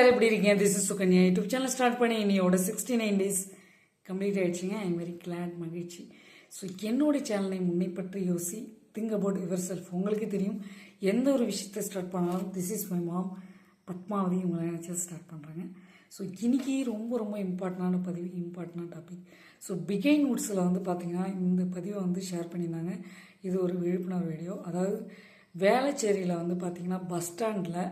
எல்லாரும் எப்படி இருக்கீங்க? This is Sukanya. YouTube channel start பண்ணி இன்னையோட சிக்ஸ்டி நைன் டேஸ் கம்ப்ளீட் ஆயிடுச்சுங்க. ஐ எம் வெரி கிளாட் மகிழ்ச்சி. ஸோ என்னோட சேனலை முன்னை பற்றி யோசி திங்க் அபவுட் யுவர் செல்ஃப் உங்களுக்கு தெரியும் எந்த ஒரு விஷயத்தை ஸ்டார்ட் பண்ணாலும் this is my mom Padmavathi உங்களை நினச்சி ஸ்டார்ட் பண்ணுறாங்க ஸோ இன்னைக்கு ரொம்ப ரொம்ப இம்பார்ட்டண்டான பதிவு இம்பார்ட்டண்டான டாபிக் ஸோ பிகைன் வுட்ஸில் வந்து பார்த்தீங்கன்னா இந்த பதிவை வந்து ஷேர் பண்ணியிருந்தாங்க. இது ஒரு விழிப்புணர்வு வீடியோ அதாவது வேளச்சேரியில் வந்து பார்த்தீங்கன்னா பஸ் ஸ்டாண்டில்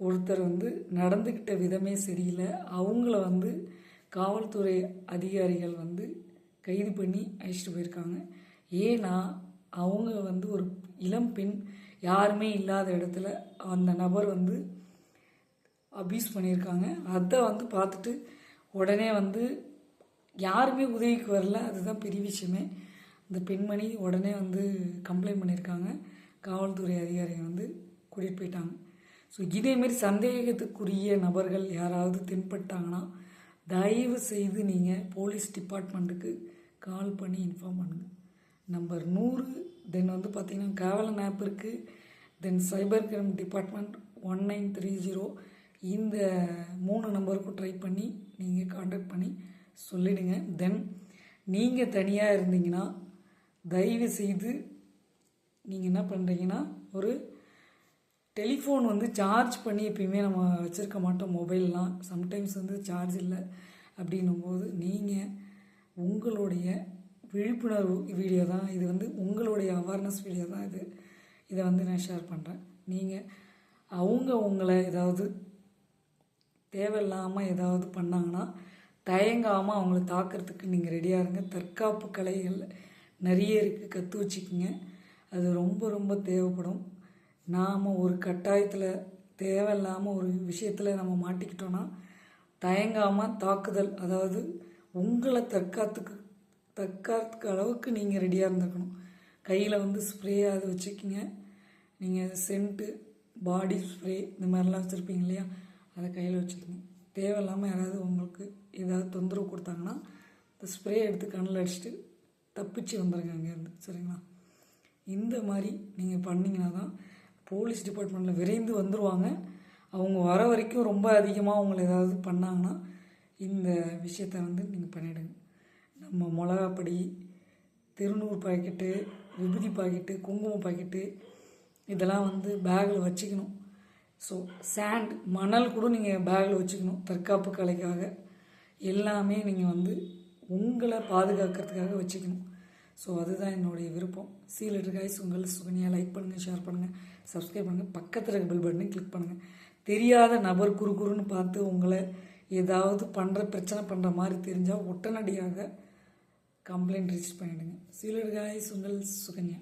ஒருத்தர் வந்து நடந்துக்கிட்ட விதமே சரியில்லை. அவங்கள வந்து காவல்துறை அதிகாரிகள் வந்து கைது பண்ணி அழைச்சிட்டு போயிருக்காங்க. ஏன்னா அவங்க வந்து ஒரு இளம் பெண் யாருமே இல்லாத இடத்துல அந்த நபர் வந்து அப்யூஸ் பண்ணியிருக்காங்க. அதை வந்து பார்த்துட்டு உடனே வந்து யாருமே உதவிக்கு வரல. அதுதான் பெரிய விஷயமே. இந்த பெண்மணி உடனே வந்து கம்ப்ளைண்ட் பண்ணியிருக்காங்க. காவல்துறை அதிகாரிகள் வந்து கூட்டிகிட்டு போயிட்டாங்க. ஸோ இதேமாரி சந்தேகத்துக்குரிய நபர்கள் யாராவது தென்பட்டாங்கன்னா தயவு செய்து நீங்கள் போலீஸ் டிபார்ட்மெண்ட்டுக்கு கால் பண்ணி இன்ஃபார்ம் பண்ணுங்கள் நம்பர் நூறு தென் வந்து பார்த்திங்கன்னா கேவலன் ஆப் இருக்குது then cyber crime department one nine three zero. இந்த மூணு நம்பருக்கும் ட்ரை பண்ணி நீங்கள் காண்டாக்ட் பண்ணி சொல்லிடுங்க. தென் நீங்கள் தனியாக இருந்தீங்கன்னா தயவு செய்து நீங்கள் என்ன பண்ணுறீங்கன்னா ஒரு டெலிஃபோன் வந்து சார்ஜ் பண்ணி எப்பயுமே நம்ம வச்சுருக்க மாட்டோம். மொபைல்லாம் சம்டைம்ஸ் வந்து சார்ஜ் இல்லை. அப்படின்னும் போது நீங்கள் உங்களுடைய விழிப்புணர்வு வீடியோ தான். இது வந்து உங்களுடைய அவேர்னஸ் வீடியோ தான் இது. இதை வந்து நான் ஷேர் பண்ணுறேன் நீங்கள் அவங்க உங்களை ஏதாவது தேவையில்லாமல் ஏதாவது பண்ணாங்கன்னா தயங்காமல் அவங்கள தாக்கிறதுக்கு நீங்கள் ரெடியாக இருங்க. தற்காப்பு கலைகள் நிறைய இருக்குது கற்று வச்சுக்கோங்க. அது ரொம்ப ரொம்ப தேவைப்படும். நாம் ஒரு கட்டாயத்தில் தேவையில்லாமல் ஒரு விஷயத்தில் நம்ம மாட்டிக்கிட்டோன்னா தயங்காமல் தாக்குதல் அதாவது உங்களை தற்காத்துக்கு தற்காத்துக்கு அளவுக்கு நீங்கள் ரெடியாக இருந்துக்கணும். கையில் வந்து ஸ்ப்ரே அது வச்சுக்கிங்க. நீங்கள் சென்ட்டு பாடி ஸ்ப்ரே இந்த மாதிரிலாம் வச்சுருப்பீங்க இல்லையா? அதை கையில் வச்சுக்கோங்க தேவையில்லாமல் யாராவது உங்களுக்கு ஏதாவது தொந்தரவு கொடுத்தாங்கன்னா இந்த ஸ்ப்ரே எடுத்து கண்ணில் அடிச்சுட்டு தப்பிச்சு வந்துடுங்க அங்கேருந்து. சரிங்களா? இந்த மாதிரி நீங்கள் பண்ணிங்கன்னா தான் போலீஸ் டிபார்ட்மெண்ட்டில் விரைந்து வந்துடுவாங்க அவங்க வர வரைக்கும் ரொம்ப அதிகமாக அவங்கள ஏதாவது பண்ணாங்கன்னா இந்த விஷயத்த வந்து நீங்கள் பண்ணிவிடுங்க நம்ம மிளகாப்பொடி திருநூறு பாக்கெட்டு விபூதி பாக்கெட்டு குங்குமம் பாக்கெட்டு இதெல்லாம் வந்து பேக்கில் வச்சுக்கணும். ஸோ சாண்ட் மணல் கூட நீங்கள் பேக்கில் வச்சுக்கணும் தற்காப்பு கலைக்காக. எல்லாமே நீங்கள் வந்து உங்களை பாதுகாக்கிறதுக்காக வச்சுக்கணும். ஸோ அதுதான் என்னுடைய விருப்பம். சீலர் காய்ஸ் உங்கள் சுகனியாக லைக் பண்ணுங்கள் ஷேர் பண்ணுங்கள் சப்ஸ்கிரைப் பண்ணுங்கள் பக்கத்தில் இருக்க பெல் பட்டனை கிளிக் பண்ணுங்கள் தெரியாத நபர் குறு குறுன்னு பார்த்து உங்களை ஏதாவது பண்ணுற பிரச்சனை பண்ணுற மாதிரி தெரிஞ்சால் உடனடியாக கம்ப்ளைண்ட் ரிஜிஸ்டர் பண்ணிவிடுங்க சீலர் காய்ஸ் உங்கள் சுகன்யா.